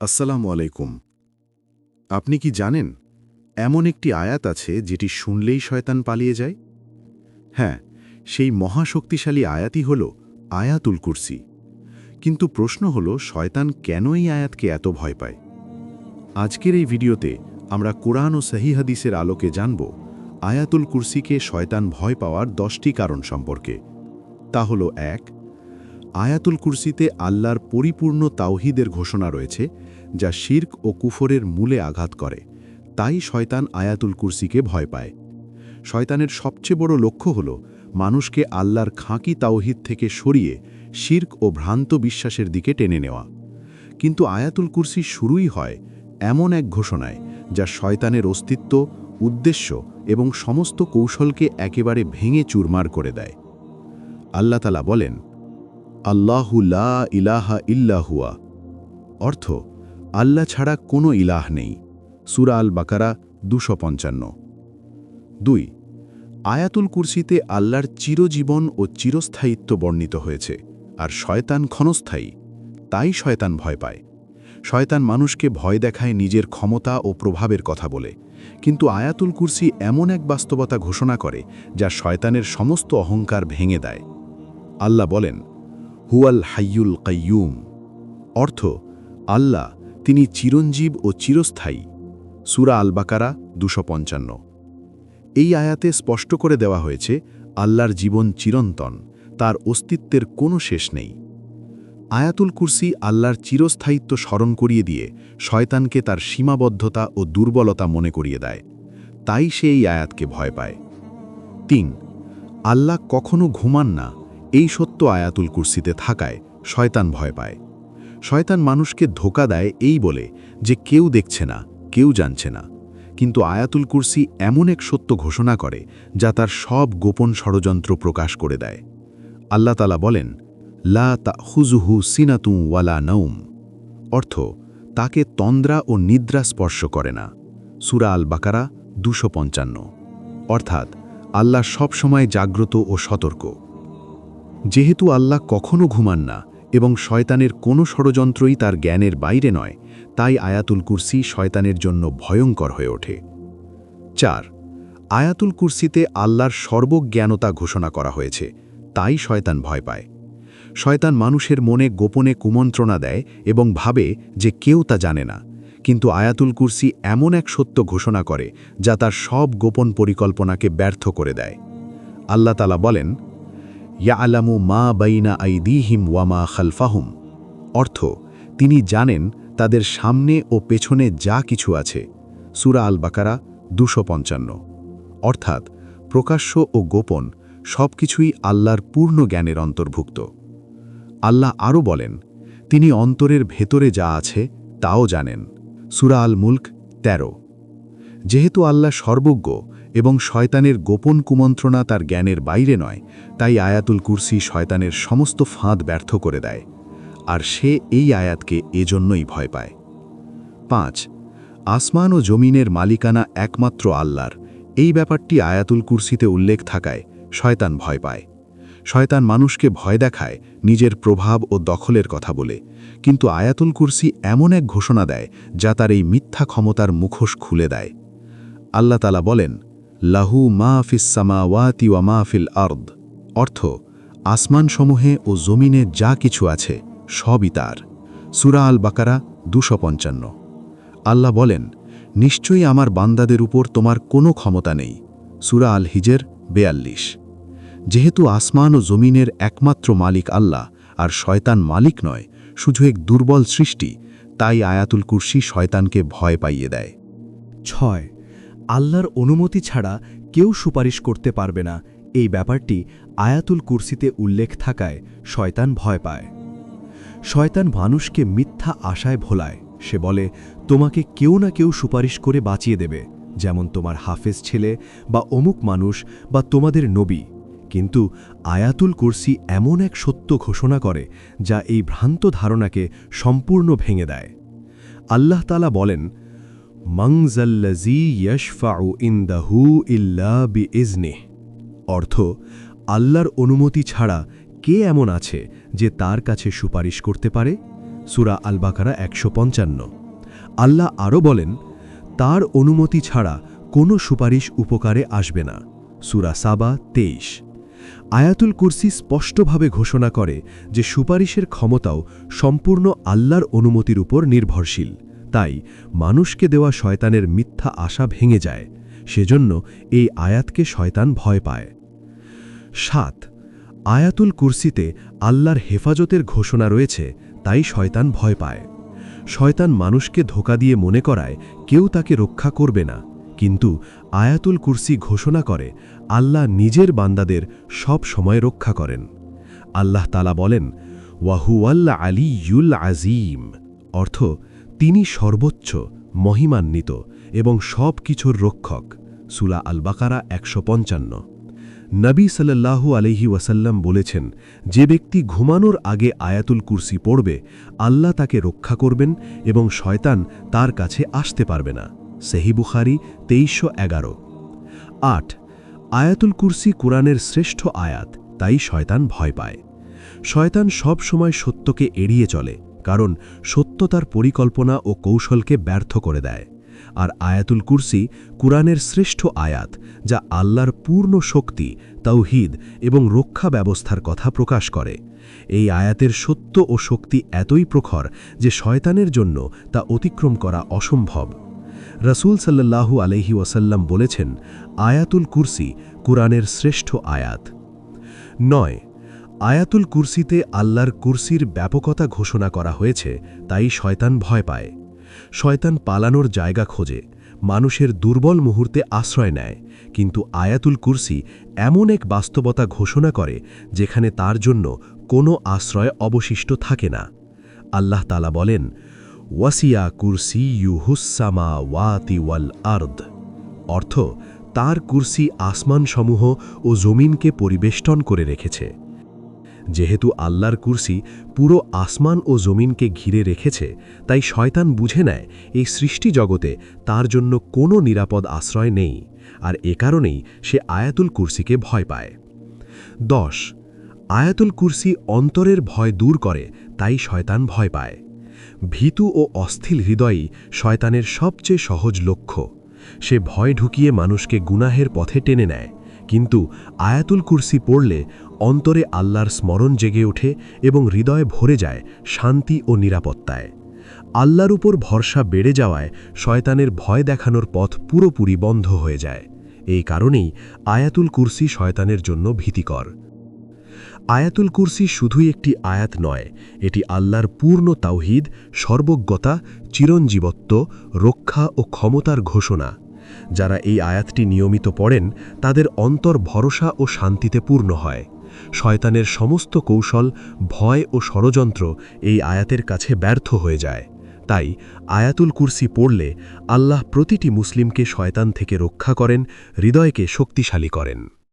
আসসালামু আলাইকুম। আপনি কি জানেন, এমন একটি আয়াত আছে যেটি শুনলেই শয়তান পালিয়ে যায়? হ্যাঁ সেই মহাশক্তিশালী আয়াতই হল আয়াতুল কুরসি। কিন্তু প্রশ্ন হল, শয়তান কেন এই আয়াতকে এত ভয় পায়? আজকের এই ভিডিওতে আমরা কোরআন ও হাদিসের আলোকে জানব, আয়াতুল কুরসিকে শয়তান ভয় পাওয়ার দশটি কারণ সম্পর্কে। তা হল এক আয়াতুল কুরসিতে আল্লাহর পরিপূর্ণ তাওহিদের ঘোষণা রয়েছে, যা শির্ক ও কুফরের মূলে আঘাত করে। তাই শয়তান আয়াতুল কুরসিকে ভয় পায়। শয়তানের সবচেয়ে বড় লক্ষ্য হল মানুষকে আল্লাহর খাঁকি তাওহিদ থেকে সরিয়ে শির্ক ও ভ্রান্ত বিশ্বাসের দিকে টেনে নেওয়া। কিন্তু আয়াতুল কুরসি শুরুই হয় এমন এক ঘোষণায়, যা শয়তানের অস্তিত্ব, উদ্দেশ্য এবং সমস্ত কৌশলকে একেবারে ভেঙে চুরমার করে দেয়। আল্লাহতালা বলেন আল্লাহু লা ইলাহা ইল্লাহুয়া অর্থ, আল্লাহ ছাড়া কোনো ইলাহ নেই। সুরা আল বাকারা দুশো পঞ্চান্ন। দুই, আয়াতুল কুরসিতে আল্লাহর চিরজীবন ও চিরস্থায়িত্ব বর্ণিত হয়েছে, আর শয়তান ক্ষণস্থায়ী, তাই শয়তান ভয় পায়। শয়তান মানুষকে ভয় দেখায় নিজের ক্ষমতা ও প্রভাবের কথা বলে, কিন্তু আয়াতুল কুরসি এমন এক বাস্তবতা ঘোষণা করে, যা শয়তানের সমস্ত অহংকার ভেঙে দেয়। আল্লাহ বলেন হুয়াল হাইয়ুল কাইয়ুম। অর্থ, আল্লাহ তিনি চিরঞ্জীব ও চিরস্থায়ী। সুরা আল বাকারা দুশো পঞ্চান্ন। এই আয়াতে স্পষ্ট করে দেওয়া হয়েছে, আল্লাহর জীবন চিরন্তন, তার অস্তিত্বের কোনো শেষ নেই। আয়াতুল কুরসি আল্লাহর চিরস্থায়িত্ব স্মরণ করিয়ে দিয়ে শয়তানকে তার সীমাবদ্ধতা ও দুর্বলতা মনে করিয়ে দেয়। তাই সে এই আয়াতকে ভয় পায়। তিন, আল্লাহ কখনো ঘুমান না। এই সত্য আয়াতুল কুরসিতে থাকায় শয়তান ভয় পায়। শয়তান মানুষকে ধোকা দেয় এই বলে যে কেউ দেখছে না, কেউ জানছে না। কিন্তু আয়াতুল কুরসি এমন এক সত্য ঘোষণা করে যা তার সব গোপন ষড়যন্ত্র প্রকাশ করে দেয়। আল্লাহ তালা বলেন, লা তা হুজুহু সিনাতু ওয়ালা নৌম অর্থ, তাকে তন্দ্রা ও নিদ্রা স্পর্শ করে না। সুরা আল বাকারা দুশো অর্থাৎ, আল্লাহ সবসময় জাগ্রত ও সতর্ক। যেহেতু আল্লাহ কখনো ঘুমান না এবং শয়তানের কোনো ষড়যন্ত্রই তার জ্ঞানের বাইরে নয়, তাই আয়াতুল কুরসি শয়তানের জন্য ভয়ঙ্কর হয়ে ওঠে। চার, আয়াতুল কুরসিতে আল্লাহর সর্বজ্ঞানতা ঘোষণা করা হয়েছে, তাই শয়তান ভয় পায়। শয়তান মানুষের মনে গোপনে কুমন্ত্রণা দেয় এবং ভাবে যে কেউ তা জানে না, কিন্তু আয়াতুল কুরসি এমন এক সত্য ঘোষণা করে যা তার সব গোপন পরিকল্পনাকে ব্যর্থ করে দেয়। আল্লাহ তালা বলেন ইয়া আলামু মা বাইনা আইদিহিম ওয়ামা খালফাহুম। অর্থ, তিনি জানেন তাদের সামনে ও পেছনে যা কিছু আছে। সুরা আল বাকারা দুশো পঞ্চান্ন। অর্থাৎ, প্রকাশ্য ও গোপন সব কিছুই আল্লাহর পূর্ণ জ্ঞানের অন্তর্ভুক্ত। আল্লাহ আরও বলেন, তিনি অন্তরের ভেতরে যা আছে তাও জানেন। সুরা আল মুল্ক ১৩ যেহেতু আল্লাহ সর্বজ্ঞ এবং শয়তানের গোপন কুমন্ত্রণা তার জ্ঞানের বাইরে নয়, তাই আয়াতুল কুরসি শয়তানের সমস্ত ফাঁদ ব্যর্থ করে দেয়, আর সে এই আয়াতকে এজন্যই ভয় পায়। পাঁচ, আসমান ও জমিনের মালিকানা একমাত্র আল্লাহর। এই ব্যাপারটি আয়াতুল কুরসিতে উল্লেখ থাকায় শয়তান ভয় পায়। শয়তান মানুষকে ভয় দেখায়, নিজের প্রভাব ও দখলের কথা বলে। কিন্তু আয়াতুল কুরসি এমন এক ঘোষণা দেয়, যা তার এই মিথ্যা ক্ষমতার মুখোশ খুলে দেয়। আল্লাহ তালা বলেন লাহু মা ফিসামা ওয়াতি ওয়া মা ফিল আর্দ। অর্থ, আসমানসমূহে ও জমিনে যা কিছু আছে, সবই তার। সুরা আল বাকারা দুশো পঞ্চান্ন। আল্লাহ বলেন, নিশ্চয়ই আমার বান্দাদের উপর তোমার কোনো ক্ষমতা নেই। সুরা আল হিজের বেয়াল্লিশ। যেহেতু আসমান ও জমিনের একমাত্র মালিক আল্লাহ, আর শয়তান মালিক নয়, শুধু এক দুর্বল সৃষ্টি, তাই আয়াতুল কুরসি শয়তানকে ভয় পাইয়ে দেয়। ছয় আল্লাহর অনুমতি ছাড়া কেউ সুপারিশ করতে পারবে না। এই ব্যাপারটি আয়াতুল কুরসিতে উল্লেখ থাকায় শয়তান ভয় পায়। শয়তান মানুষকে মিথ্যা আশায় ভোলায়। সে বলে, তোমাকে কেউ না কেউ সুপারিশ করে বাঁচিয়ে দেবে, যেমন তোমার হাফেজ ছেলে বা অমুক মানুষ বা তোমাদের নবী। কিন্তু আয়াতুল কুরসি এমন এক সত্য ঘোষণা করে, যা এই ভ্রান্ত ধারণাকে সম্পূর্ণ ভেঙে দেয়। আল্লাহ তালা বলেন মংজল্লাজি ইয়শফাউ ইন্দাহু ইল্লা বি ইজনে অর্থ, আল্লাহর অনুমতি ছাড়া কে এমন আছে যে তার কাছে সুপারিশ করতে পারে? সুরা আল বাকারা একশো পঞ্চান্ন। আল্লাহ আরও বলেন, তার অনুমতি ছাড়া কোনো সুপারিশ উপকারে আসবে না। সুরা সাবা তেইশ। আয়াতুল কুরসি স্পষ্টভাবে ঘোষণা করে যে সুপারিশের ক্ষমতাও সম্পূর্ণ আল্লাহর অনুমতির উপর নির্ভরশীল। তাই মানুষকে দেওয়া শয়তানের মিথ্যা আশা ভেঙে যায়, সেজন্য এই আয়াতকে শয়তান ভয় পায়। সাত, আয়াতুল কুরসিতে আল্লাহর হেফাজতের ঘোষণা রয়েছে, তাই শয়তান ভয় পায়। শয়তান মানুষকে ধোকা দিয়ে মনে করায় কেউ তাকে রক্ষা করবে না, কিন্তু আয়াতুল কুরসি ঘোষণা করে আল্লাহ নিজের বান্দাদের সব সময় রক্ষা করেন। আল্লাহ তালা বলেন ওয়াহুয়াল্লা আলী ইউল আজিম অর্থ তিনি সর্বোচ্চ, মহিমান্বিত এবং সব কিছুর রক্ষক। সুলা আল বাকারা একশো পঞ্চান্ন। নবী সাল্লাল্লাহু আলহি ওয়াসাল্লাম বলেছেন, যে ব্যক্তি ঘুমানোর আগে আয়াতুল কুরসি পড়বে, আল্লাহ তাকে রক্ষা করবেন এবং শয়তান তার কাছে আসতে পারবে না। সেহি বুখারি তেইশশো এগারো। আট, আয়াতুল কুরসি কোরআনের শ্রেষ্ঠ আয়াত, তাই শয়তান ভয় পায়। শয়তান সব সময় সত্যকে এড়িয়ে চলে। কারণ সত্য তার পরিকল্পনা ও কৌশলকে ব্যর্থ করে দেয়। আর আয়াতুল কুরসি কুরআনের শ্রেষ্ঠ আয়াত, যা আল্লাহর পূর্ণ শক্তি তৌহিদ এবং রক্ষা ব্যবস্থার কথা প্রকাশ করে। এই আয়াতের সত্য ও শক্তি এতই প্রখর যে শয়তানের জন্য তা অতিক্রম করা অসম্ভব। রসুল সাল্লাল্লাহু আলহি ওয়াসাল্লাম বলেছেন, আয়াতুল কুরসি কুরআনের শ্রেষ্ঠ আয়াত। নয় আয়াতুল কুরসিতে আল্লাহর কুরসির ব্যাপকতা ঘোষণা করা হয়েছে, তাই শয়তান ভয় পায়। শয়তান পালানোর জায়গা খোঁজে, মানুষের দুর্বল মুহূর্তে আশ্রয় নেয়, কিন্তু আয়াতুল কুরসি এমন এক বাস্তবতা ঘোষণা করে, যেখানে তার জন্য কোনো আশ্রয় অবশিষ্ট থাকে না। আল্লাহ তালা বলেন, ওয়াসিয়া কুরসি ইউহুসামা ওয়াতি ওয়াল আর্দ। অর্থ, তার কুরসি আসমানসমূহ ও জমিনকে পরিবেষ্টন করে রেখেছে। যেহেতু আল্লাহর কুরসি পুরো আসমান ও জমিনকে ঘিরে রেখেছে, তাই শয়তান বুঝে নেয় এই সৃষ্টি জগতে তার জন্য কোনো নিরাপদ আশ্রয় নেই, আর এ কারণেই সে আয়াতুল কুরসিকে ভয় পায়। দশ, আয়াতুল কুরসি অন্তরের ভয় দূর করে, তাই শয়তান ভয় পায়। ভীতু ও অস্থিল হৃদয়ই শয়তানের সবচেয়ে সহজ লক্ষ্য। সে ভয় ঢুকিয়ে মানুষকে গুনাহের পথে টেনে নেয়। কিন্তু আয়াতুল কুরসি পড়লে অন্তরে আল্লাহর স্মরণ জেগে ওঠে এবং হৃদয় ভরে যায় শান্তি ও নিরাপত্তায়। আল্লাহর উপর ভরসা বেড়ে যাওয়ায় শয়তানের ভয় দেখানোর পথ পুরোপুরি বন্ধ হয়ে যায়। এই কারণেই আয়াতুল কুরসি শয়তানের জন্য ভীতিকর। আয়াতুল কুরসি শুধুই একটি আয়াত নয়, এটি আল্লাহর পূর্ণ তাওহিদ, সর্বজ্ঞতা, চিরঞ্জীবত্ব, রক্ষা ও ক্ষমতার ঘোষণা। যারা এই আয়াতটি নিয়মিত পড়েন, তাদের অন্তর ভরসা ও শান্তিতে পূর্ণ হয়। শয়তানের সমস্ত কৌশল, ভয় ও ষড়যন্ত্র এই আয়াতের কাছে ব্যর্থ হয়ে যায়। তাই আয়াতুল কুরসি পড়লে আল্লাহ প্রতিটি মুসলিমকে শয়তান থেকে রক্ষা করেন, হৃদয়কে শক্তিশালী করেন।